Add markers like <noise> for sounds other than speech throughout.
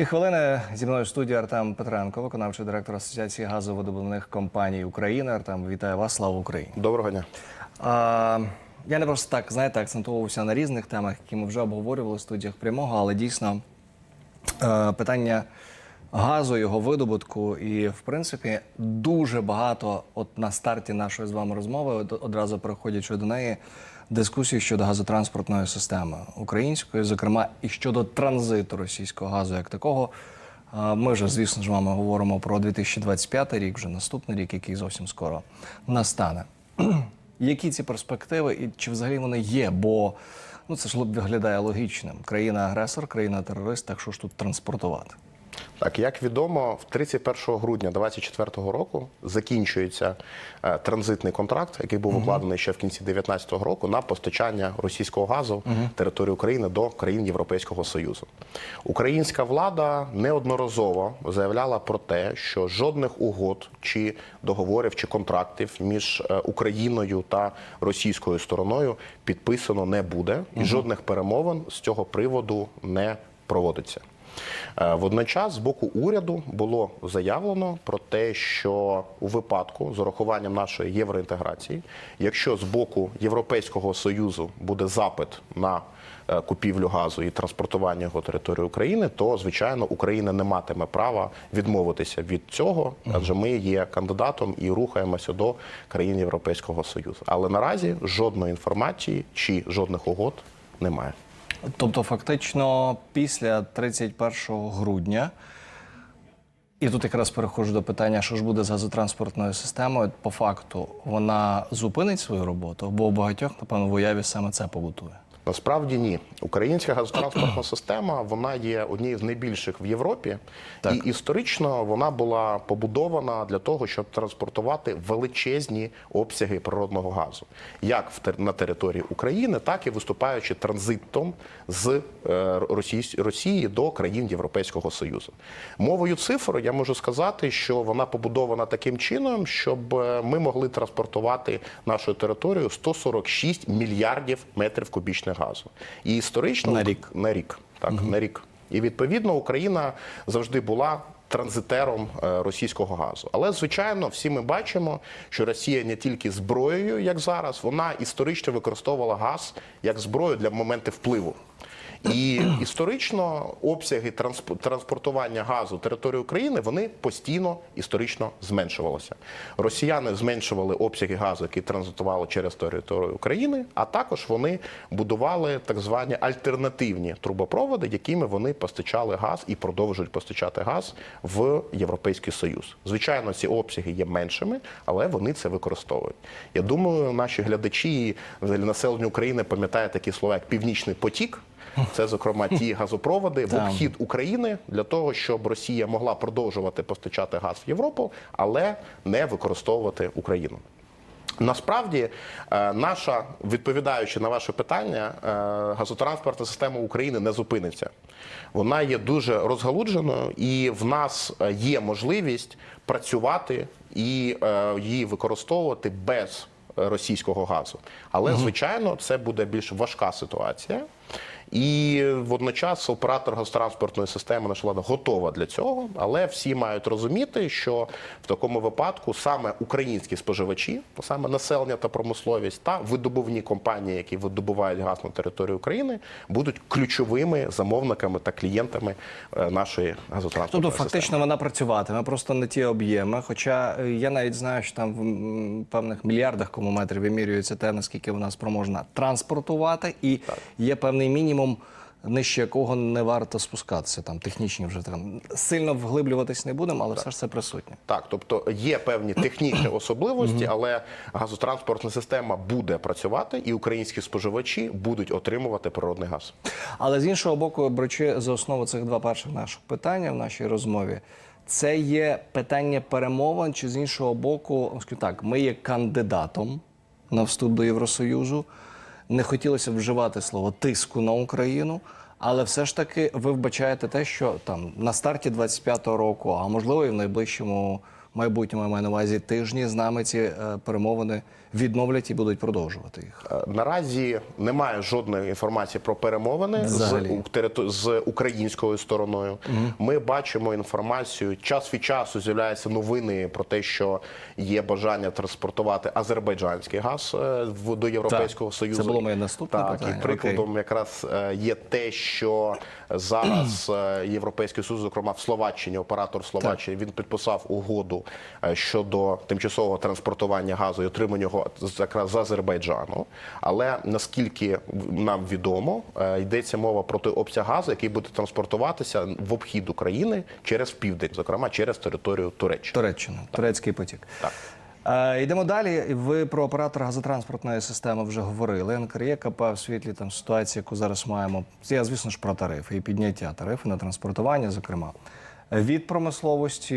ці хвилини зі мною в студії Артем Петренко, виконавчий директор Асоціації газовидобувних компаній України. Артем, вітаю вас, слава Україні. Доброго дня. А, я не просто так знаєте, акцентувався на різних темах, які ми вже обговорювали в студіях прямого, але дійсно е, питання газу, його видобутку, і в принципі дуже багато, от на старті нашої з вами розмови, одразу переходячи до неї, дискусії щодо газотранспортної системи української, зокрема, і щодо транзиту російського газу як такого. Ми вже, звісно ж, вами говоримо про 2025 рік, вже наступний рік, який зовсім скоро настане. <clears throat> Які ці перспективи і чи взагалі вони є? Бо ну це ж виглядає логічним. Країна-агресор, країна-терорист, так що ж тут транспортувати? Так, як відомо, в 31 грудня 2024 року закінчується е, транзитний контракт, який був укладений ще в кінці 2019 року на постачання російського газу території України до країн Європейського Союзу. Українська влада неодноразово заявляла про те, що жодних угод чи договорів чи контрактів між е, Україною та російською стороною підписано не буде, і жодних перемовин з цього приводу не проводиться. Е, Водночас з боку уряду було заявлено про те, що у випадку з урахуванням нашої євроінтеграції, якщо з боку Європейського союзу буде запит на е, купівлю газу і транспортування його території України, то звичайно Україна не матиме права відмовитися від цього, адже ми є кандидатом і рухаємося до країн Європейського союзу. Але наразі жодної інформації чи жодних угод немає. Тобто, фактично, після 31 грудня, і тут якраз переходжу до питання, що ж буде з газотранспортною системою. По факту вона зупинить свою роботу, бо у багатьох, напевно, в уяві саме це побутує. Насправді ні. Українська газотранспортна <clears throat> система вона є однією з найбільших в Європі, Так. і історично вона була побудована для того, щоб транспортувати величезні обсяги природного газу, як в на території України, так і виступаючи транзитом з е, Росії, Росії до країн Європейського Союзу. Мовою цифр я можу сказати, що вона побудована таким чином, щоб е, ми могли транспортувати нашу територію 146 мільярдів метрів кубічних газу. І історично На рік. на рік, так на рік. І відповідно Україна завжди була. Транзитером е, російського газу, але звичайно, всі ми бачимо, що Росія не тільки зброєю, як зараз, вона історично використовувала газ як зброю для моменту впливу. І історично обсяги трансп- транспортування газу території України вони постійно історично зменшувалися. Росіяни зменшували обсяги газу, які транзитували через територію України, а також вони будували так звані альтернативні трубопроводи, якими вони постачали газ і продовжують постачати газ в Європейський Союз. Звичайно, ці обсяги є меншими, але вони це використовують. Я думаю, наші глядачі і населення України пам'ятають такі слова, як Північний потік. Це, зокрема, ті газопроводи в обхід України для того, щоб Росія могла продовжувати постачати газ в Європу, але не використовувати Україну. Насправді, е, наша відповідаючи на ваше питання, е, газотранспортна система України не зупиниться. Вона є дуже розгалудженою, і в нас е, є можливість працювати і її використовувати без російського газу. Але звичайно, це буде більш важка ситуація. І водночас оператор газотранспортної системи наша влада готова для цього, але всі мають розуміти, що в такому випадку саме українські споживачі, саме населення та промисловість та видобувні компанії, які видобувають газ на території України, будуть ключовими замовниками та клієнтами е, нашої газотранспортної Тобто, системи. фактично, вона працюватиме просто не ті об'єми. Хоча е, я навіть знаю, що там в певних мільярдах кілометрів вимірюється те, наскільки вона спроможна транспортувати, і є певний мінімум. Нижче якого не варто спускатися, там технічні вже там сильно вглиблюватись не будемо, але все ж це присутнє. Так, тобто є певні технічні <coughs> особливості, але газотранспортна система буде працювати, і українські споживачі будуть отримувати природний газ. Але з іншого боку, беручи за основу цих два перших наших питання в нашій розмові, це є питання перемовин, чи з іншого боку, так, ми є кандидатом на вступ до Євросоюзу. Не хотілося вживати слово тиску на Україну, але все ж таки ви вбачаєте те, що там на старті 25-го року, а можливо і в найближчому майбутньому я маю на увазі тижні з нами ці е, перемовини відновлять і будуть продовжувати їх. Е, Наразі немає жодної інформації про перемовини з, Взагалі. териту- з українською стороною. Ми бачимо інформацію. Час від часу з'являються новини про те, що є бажання транспортувати азербайджанський газ е, в- до Європейського Так. Союзу. Це було моє наступне так, питання. І прикладом якраз е, є те, що зараз Європейський Союз, зокрема в Словаччині, оператор Словаччини, він підписав угоду щодо тимчасового транспортування газу і отримання його з- якраз з Азербайджану. Але наскільки нам відомо, е, йдеться мова про той обсяг газу, який буде транспортуватися в обхід України через південь, зокрема через територію Туреччини. Туреччина, турецький потік. Так. Е, йдемо далі. Ви про оператора газотранспортної системи вже говорили. НКРЄКП в світлі там ситуації, яку зараз маємо. Я, звісно ж, про тарифи і підняття тарифу на транспортування, зокрема. Від промисловості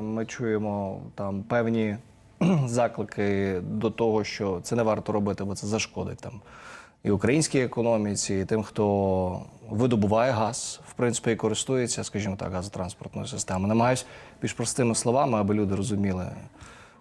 ми чуємо там певні <clears throat> заклики до того, що це не варто робити, бо це зашкодить там і українській економіці, і тим, хто видобуває газ, в принципі, і користується, скажімо так, газотранспортною системою. Намагаюсь більш простими словами, аби люди розуміли,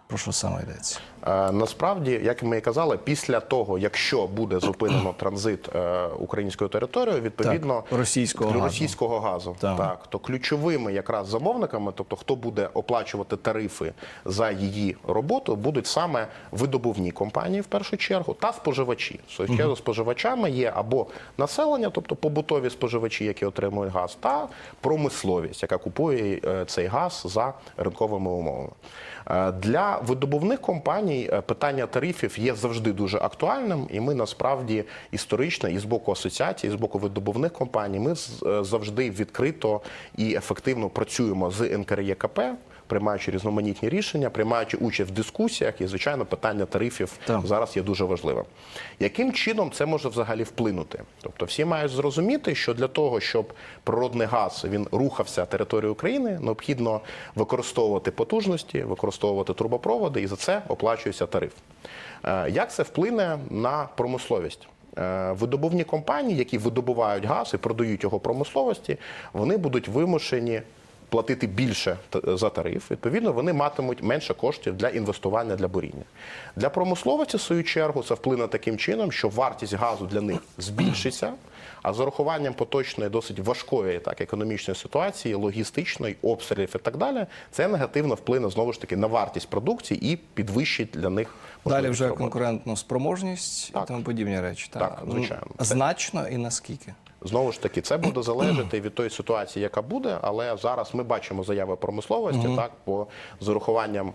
про що саме йдеться. Е, Насправді, як ми і казали, після того, якщо буде зупинено <clears throat> транзит е, українською територією, відповідно Так, російського російського газу, Так. так то ключовими якраз замовниками, тобто хто буде оплачувати тарифи за її роботу, будуть саме видобувні компанії в першу чергу та споживачі. В свою чергу споживачами є або населення, тобто побутові споживачі, які отримують газ, та промисловість, яка купує е, цей газ за ринковими умовами. Е, Видобувних компаній е, питання тарифів є завжди дуже актуальним, і ми насправді історично і з боку асоціації, і з боку видобувних компаній, ми е, завжди відкрито і ефективно працюємо з НКРЄКП, приймаючи різноманітні рішення, приймаючи участь в дискусіях, і звичайно, питання тарифів Так. зараз є дуже важливим. Яким чином це може взагалі вплинути? Тобто, всі мають зрозуміти, що для того, щоб природний газ він рухався територією України, необхідно використовувати потужності, використовувати трубопроводи, і за це оплачується тариф. Е, Як це вплине на промисловість? Е, Видобувні компанії, які видобувають газ і продають його промисловості, вони будуть вимушені платити більше за тариф. Відповідно, вони матимуть менше коштів для інвестування для буріння. Для промисловості, в свою чергу, це вплине таким чином, що вартість газу для них збільшиться. А з урахуванням поточної досить важкої так економічної ситуації, логістичної, обстрілів і так далі, це негативно вплине знову ж таки на вартість продукції і підвищить для них Далі вже роботи. конкурентну спроможність і тому подібні речі. та. Так, звичайно. Значно і наскільки. Знову ж таки, це буде <clears throat> залежати від тої ситуації, яка буде, але зараз ми бачимо заяви промисловості, так по з урахуванням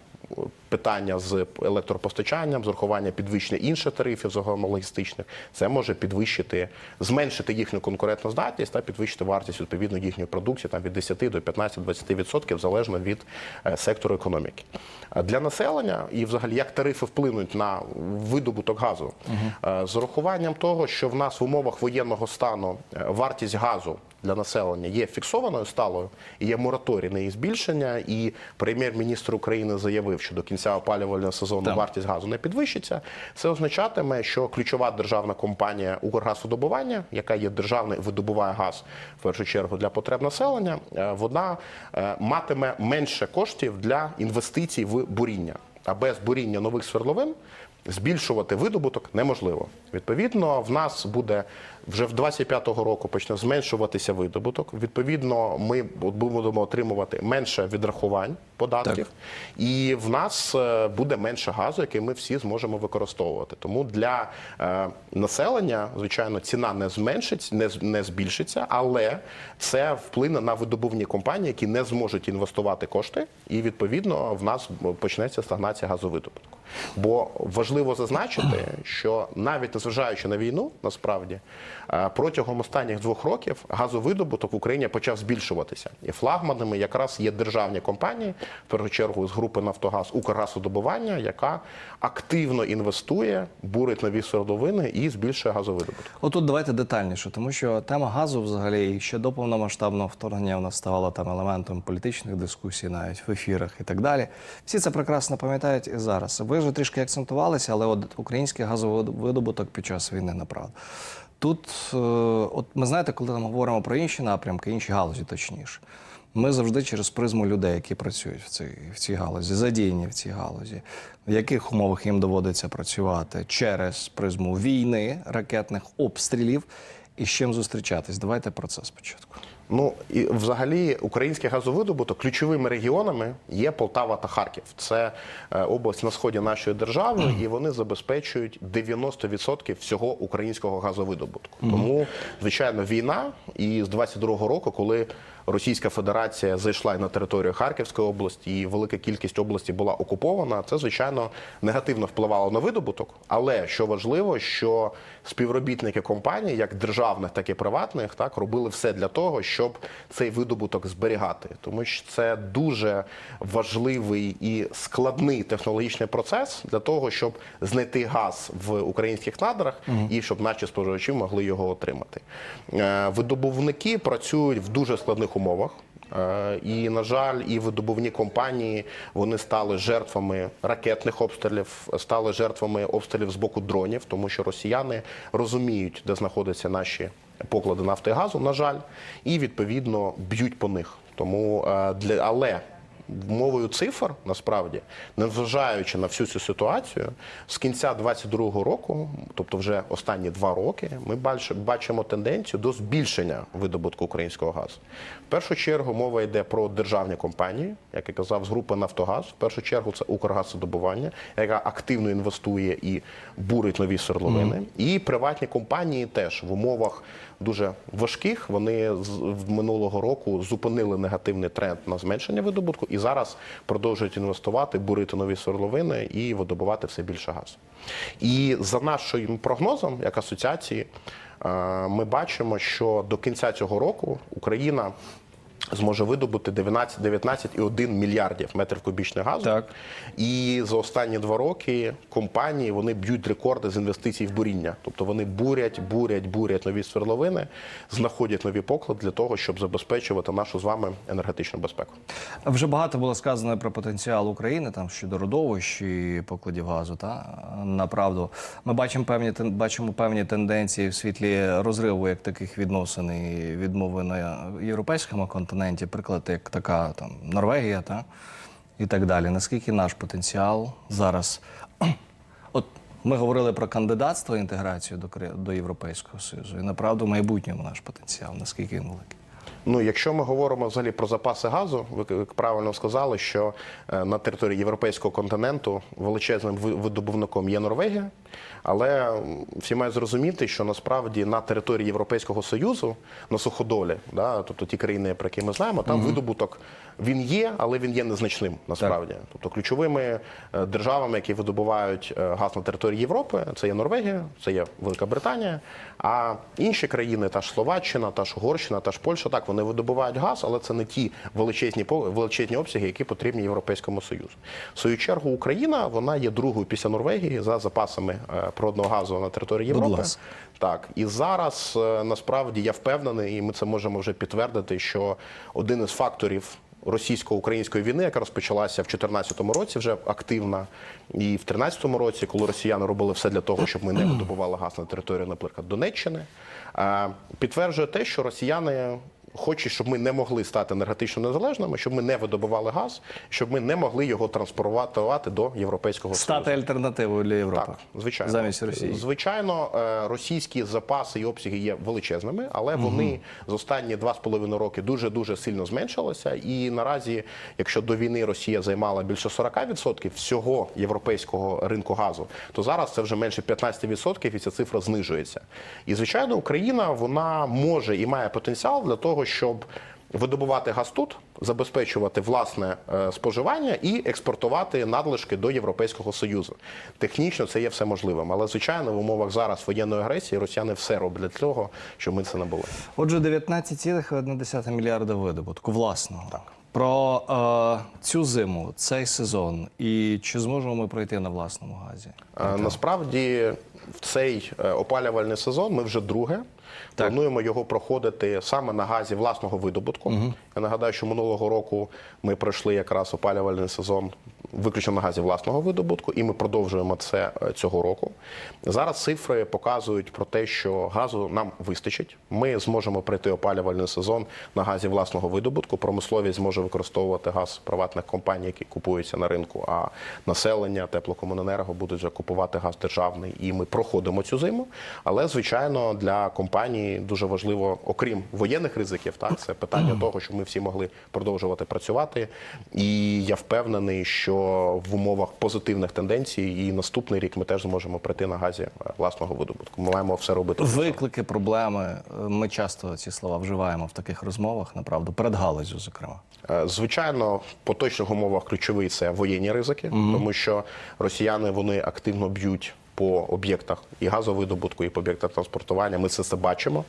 питання з електропостачанням, з урахуванням підвищення інших тарифів логістичних, це може підвищити, зменшити їхню конкурентну здатність та підвищити вартість відповідно їхньої продукції там від 10 до 15-20% залежно від е, сектору економіки. Для населення і взагалі як тарифи вплинуть на видобуток газу Е, з урахуванням того, що в нас в умовах воєнного стану е, вартість газу для населення є фіксованою сталою, і є мораторій на її збільшення. І прем'єр-міністр України заявив, що до кінця опалювального сезону Так. вартість газу не підвищиться. Це означатиме, що ключова державна компанія Укргазвидобування, яка є державною, видобуває газ в першу чергу для потреб населення, е, вона е, матиме менше коштів для інвестицій в буріння. А без буріння нових свердловин збільшувати видобуток неможливо. Відповідно, в нас буде вже в 25-го року почне зменшуватися видобуток. Відповідно, ми будемо отримувати менше відрахувань податків, і в нас е, буде менше газу, який ми всі зможемо використовувати. Тому для е, населення, звичайно, ціна не зменшиться, не, не збільшиться, але це вплине на видобувні компанії, які не зможуть інвестувати кошти, і відповідно в нас почнеться стагнація газовидобутку. Бо важливо зазначити, що навіть незважаючи на війну, насправді е, протягом останніх двох років газовидобуток в Україні почав збільшуватися. І флагманами якраз є державні компанії, в першу чергу з групи Нафтогаз Укргазвидобування, яка активно інвестує, бурить нові свердловини і збільшує газовидобуток. Отут давайте детальніше, тому що тема газу взагалі ще до повномасштабного вторгнення вона ставала там елементом політичних дискусій, навіть в ефірах і так далі. Всі це прекрасно пам'ятають і зараз. Ви вже трішки акцентувалися, але от український газовидобуток під час війни направду. Тут, е, от ми знаєте, коли там говоримо про інші напрямки, інші галузі, точніше. Ми завжди через призму людей, які працюють в цій, в цій галузі, задіяні в цій галузі, в яких умовах їм доводиться працювати через призму війни, ракетних обстрілів і з чим зустрічатись. Давайте про це спочатку. Ну і взагалі український газовидобуток ключовими регіонами є Полтава та Харків. Це е, область на сході нашої держави, і вони забезпечують 90% всього українського газовидобутку. Тому, звичайно, війна і з 22-го року, коли Російська Федерація зайшла і на територію Харківської області, і велика кількість області була окупована. Це звичайно негативно впливало на видобуток. Але що важливо, що співробітники компаній, як державних, так і приватних, так робили все для того, щоб цей видобуток зберігати, тому що це дуже важливий і складний технологічний процес для того, щоб знайти газ в українських надрах і щоб наші споживачі могли його отримати. Е, Видобувники працюють в дуже складних умовах. Е, І, на жаль, і видобувні компанії вони стали жертвами ракетних обстрілів, стали жертвами обстрілів з боку дронів, тому що росіяни розуміють, де знаходяться наші поклади нафти і газу, на жаль, і відповідно б'ють по них. Тому е, для але мовою цифр насправді, незважаючи на всю цю ситуацію, з кінця 22-го року, тобто вже останні два роки, ми бачимо тенденцію до збільшення видобутку українського газу. В першу чергу мова йде про державні компанії, як я казав, з групи Нафтогаз. В першу чергу це Укргазвидобування, яка активно інвестує і бурить нові свердловини. І приватні компанії теж в умовах дуже важких. Вони в минулого року зупинили негативний тренд на зменшення видобутку і зараз продовжують інвестувати, бурити нові свердловини і видобувати все більше газу. І за нашим прогнозом, як асоціації, е, ми бачимо, що до кінця цього року Україна. Зможе видобути 19 19,1 мільярдів метрів кубічних газу. Так. І за останні два роки компанії вони б'ють рекорди з інвестицій в буріння. Тобто вони бурять, бурять, бурять нові свердловини, знаходять нові поклади для того, щоб забезпечувати нашу з вами енергетичну безпеку. Вже багато було сказано про потенціал України там щодо родовищ і покладів газу. Та направду ми бачимо певні бачимо певні тенденції в світлі розриву як таких відносин і відмови на європейському континенті. Приклад, як така там Норвегія, та і так далі. Наскільки наш потенціал зараз? <clears throat> От ми говорили про кандидатство інтеграцію до до Європейського Союзу. І направду в майбутньому наш потенціал, наскільки він великий. Ну, якщо ми говоримо взагалі про запаси газу, ви ви правильно сказали, що е, на території європейського континенту величезним видобувником є Норвегія, але всі мають зрозуміти, що насправді на території Європейського союзу на суходолі, да, тобто ті країни, про які ми знаємо, там видобуток він є, але він є незначним насправді. Тобто ключовими е, державами, які видобувають е, газ на території Європи, це є Норвегія, це є Велика Британія. А інші країни, та ж Словаччина, та ж Угорщина, та ж Польща, так вони видобувають газ, але це не ті величезні величезні обсяги, які потрібні Європейському Союзу. В свою чергу Україна вона є другою після Норвегії за запасами е, природного газу на території Будь Європи. ласка. Так, і зараз насправді я впевнений, і ми це можемо вже підтвердити, що один із факторів російсько-української війни, яка розпочалася в 2014 році, вже активна, і в 2013 році, коли росіяни робили все для того, щоб ми не видобували газ на території, наприклад, Донеччини, підтверджує те, що росіяни. Хочуть, щоб ми не могли стати енергетично незалежними, щоб ми не видобували газ, щоб ми не могли його транспортувати до європейського союзу. Стати альтернативою для Європи. Так, звичайно. Замість Росії. Звичайно, е, російські запаси і обсяги є величезними, але вони з останні два з половиною роки дуже дуже сильно зменшилися. І наразі, якщо до війни Росія займала більше 40% всього європейського ринку газу, то зараз це вже менше 15% і ця цифра знижується. І звичайно, Україна вона може і має потенціал для того, щоб видобувати газ тут, забезпечувати власне е, споживання і експортувати надлишки до Європейського Союзу. Технічно це є все можливим, але звичайно в умовах зараз воєнної агресії росіяни все роблять для того, щоб ми це не були. Отже, 19,1 мільярда видобутку власного. Про е, цю зиму, цей сезон, і чи зможемо ми пройти на власному газі? Е, Насправді в цей е, опалювальний сезон ми вже друге. Плануємо його проходити саме на газі власного видобутку. Я нагадаю, що минулого року ми пройшли якраз опалювальний сезон виключно на газі власного видобутку, і ми продовжуємо це е, цього року. Зараз цифри показують про те, що газу нам вистачить. Ми зможемо пройти опалювальний сезон на газі власного видобутку. Промисловість зможе використовувати газ приватних компаній, які купуються на ринку. А населення теплокомуненерго будуть вже купувати газ державний, і ми проходимо цю зиму. Але звичайно для компанії дуже важливо, окрім воєнних ризиків, так це питання <clears throat> того, щоб ми всі могли продовжувати працювати. І я впевнений, що в умовах позитивних тенденцій і наступний рік ми теж зможемо прийти на газі е, власного видобутку. Ми маємо все робити. Виклики, проблеми. Ми часто ці слова вживаємо в таких розмовах, направду, перед галузю, зокрема. Е, Звичайно, в поточних умовах ключовий це воєнні ризики, тому що росіяни вони активно б'ють. По об'єктах і газовидобутку, і по об'єктах транспортування ми це все бачимо.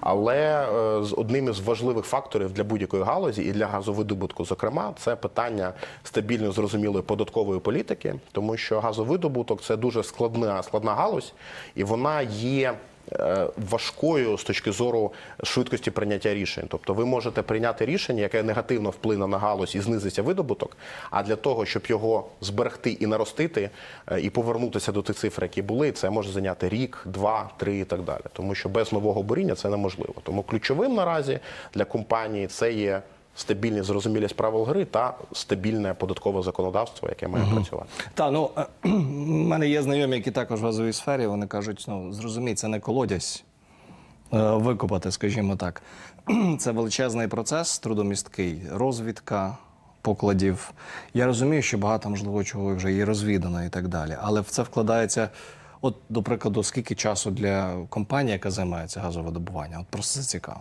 Але е, з одним із важливих факторів для будь-якої галузі і для газовидобутку, зокрема, це питання стабільно зрозумілої податкової політики, тому що газовидобуток це дуже складна складна галузь, і вона є важкою з точки зору швидкості прийняття рішень. Тобто ви можете прийняти рішення, яке негативно вплине на галузь і знизиться видобуток. А для того, щоб його зберегти і наростити, е, і повернутися до тих цифр, які були, це може зайняти рік, два, три і так далі. Тому що без нового буріння це неможливо. Тому ключовим наразі для компанії це є. Стабільність, зрозумілість правил гри та стабільне податкове законодавство, яке має працювати. Та ну е, <clears throat> в мене є знайомі, які також в газовій сфері. Вони кажуть, ну зрозумій, це не колодязь е, викопати, скажімо так. <clears throat> Це величезний процес, трудомісткий, розвідка покладів. Я розумію, що багато можливо чого вже є розвідано і так далі. Але в це вкладається. От, до прикладу, скільки часу для компанії, яка займається газовидобуванням? От просто це цікаво.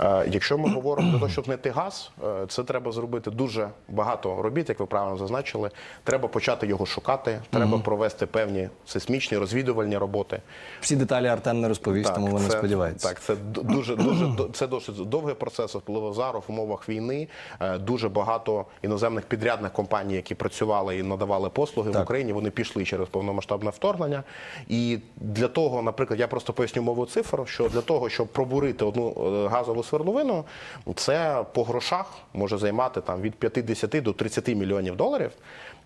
Е, Якщо ми говоримо про те, щоб знайти газ, е, це треба зробити дуже багато робіт, як ви правильно зазначили. Треба почати його шукати, треба провести певні сейсмічні розвідувальні роботи. Всі деталі Артем не розповість, тому ви не це, сподіваєтеся. Так, це дуже дуже це досить довгий процес. Впливу зараз в умовах війни. Е, Дуже багато іноземних підрядних компаній, які працювали і надавали послуги в Україні. Вони пішли через повномасштабне вторгнення. І для того, наприклад, я просто поясню мову цифр, що для того, щоб пробурити одну е, газову свердловину, це по грошах може займати там від 50 до 30 мільйонів доларів.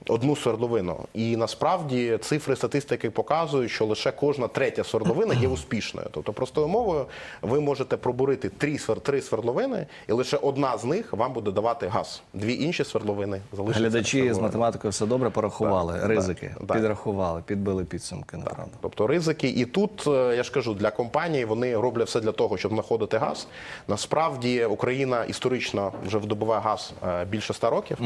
Одну свердловину, і насправді цифри статистики показують, що лише кожна третя свердловина є успішною. Тобто, простою мовою, ви можете пробурити три, три свердловини, і лише одна з них вам буде давати газ. Дві інші свердловини залишаться. Глядачі з математикою все добре порахували, Так, ризики, так, підрахували, підбили підсумки, направду. Тобто ризики, і тут е, я ж кажу, для компаній вони роблять все для того, щоб знаходити газ. Насправді Україна історично вже видобуває газ е, більше ста років,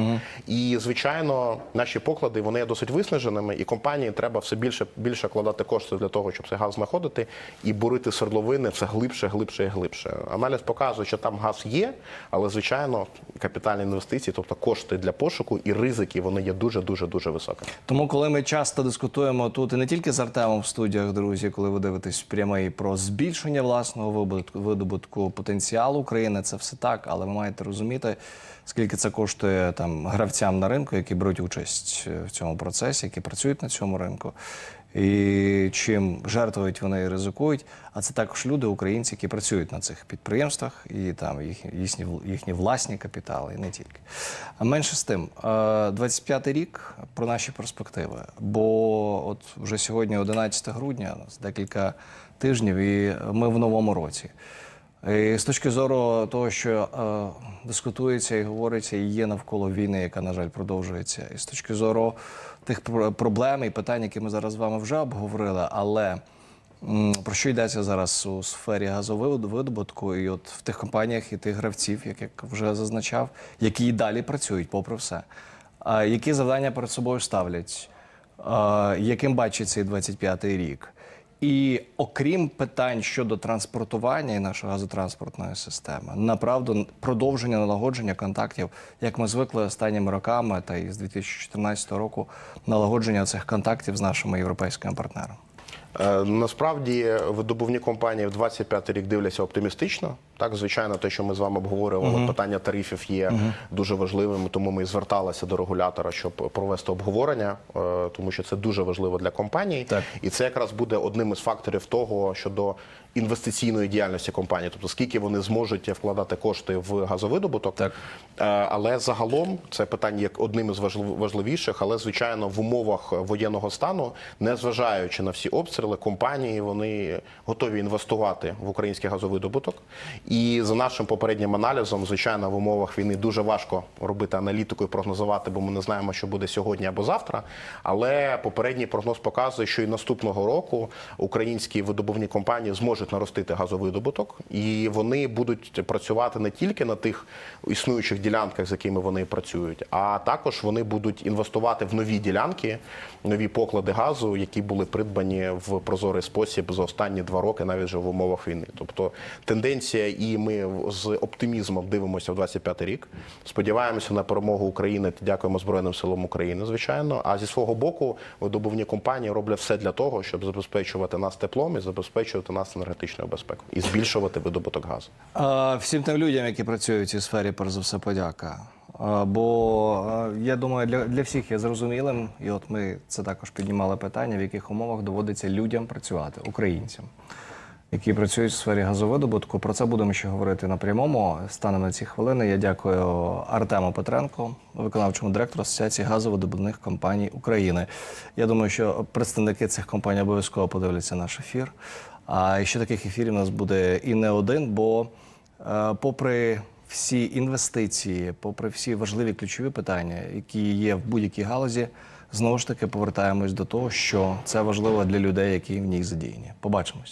і звичайно, наші поклади вони є досить виснаженими, і компанії треба все більше більше кладати кошти для того, щоб цей газ знаходити і бурити свердловини все глибше, глибше і глибше. Аналіз показує, що там газ є, але звичайно, капітальні інвестиції, тобто кошти для пошуку і ризики, вони є дуже дуже дуже високими. Тому, коли ми часто дискутуємо тут і не тільки з Артемом в студіях, друзі, коли ви дивитесь прямий про збільшення власного видобутку, видобутку потенціалу України, це все так, але ви маєте розуміти, скільки це коштує там гравцям на ринку, які беруть участь е, в цьому процесі, які працюють на цьому ринку. І чим жертвують вони і ризикують. А це також люди, українці, які працюють на цих підприємствах, і там їх, їхні, їхні власні капітали, і не тільки. А менше з тим, е, 25-й рік про наші перспективи. Бо от вже сьогодні, 11 грудня, декілька тижнів, і ми в новому році. І з точки зору того, що е, дискутується і говориться, і є навколо війни, яка, на жаль, продовжується, і з точки зору тих проблем і питань, які ми зараз з вами вже обговорили, але м, про що йдеться зараз у сфері газовидобутку, і от в тих компаніях і тих гравців, як я вже зазначав, які і далі працюють, попри все. А які завдання перед собою ставлять? А, яким бачить цей 25-й рік? І окрім питань щодо транспортування і нашої газотранспортної системи, направду продовження налагодження контактів, як ми звикли останніми роками, та і з 2014 року налагодження цих контактів з нашими європейськими партнерами. Е, Насправді видобувні компанії в 25 рік дивляться оптимістично. Так, звичайно, те, що ми з вами обговорювали, питання тарифів є дуже важливим, тому ми зверталися до регулятора, щоб провести обговорення, е, тому що це дуже важливо для компаній. Так. І це якраз буде одним із факторів того щодо інвестиційної діяльності компанії, тобто скільки вони зможуть вкладати кошти в газовидобуток. Так. Е, Але загалом це питання як одним із важлив- важливіших, але звичайно в умовах воєнного стану, незважаючи на всі обстріли, компанії вони готові інвестувати в український газовидобуток. І за нашим попереднім аналізом, звичайно, в умовах війни дуже важко робити аналітику і прогнозувати, бо ми не знаємо, що буде сьогодні або завтра. Але попередній прогноз показує, що і наступного року українські видобувні компанії зможуть наростити газовидобуток, і вони будуть працювати не тільки на тих існуючих ділянках, з якими вони працюють, а також вони будуть інвестувати в нові ділянки, нові поклади газу, які були придбані в прозорий спосіб за останні два роки, навіть вже в умовах війни. Тобто тенденція, і ми з оптимізмом дивимося в 25 рік. Сподіваємося на перемогу України. Дякуємо Збройним силам України, звичайно. А зі свого боку, видобувні компанії роблять все для того, щоб забезпечувати нас теплом і забезпечувати нас енергетичною безпекою і збільшувати видобуток газу. Всім тим людям, які працюють у сфері, перш за все, подяка. Бо я думаю, для, для всіх є зрозумілим, і от ми це також піднімали питання, в яких умовах доводиться людям працювати, українцям, які працюють у сфері газовидобутку. Про це будемо ще говорити на прямому. Станом на ці хвилини. Я дякую Артему Петренко, виконавчому директору Асоціації газовидобувних компаній України. Я думаю, що представники цих компаній обов'язково подивляться наш ефір. А ще таких ефірів у нас буде і не один, бо е, попри всі інвестиції, попри всі важливі ключові питання, які є в будь-якій галузі, знову ж таки повертаємось до того, що це важливо для людей, які в ній задіяні. Побачимось.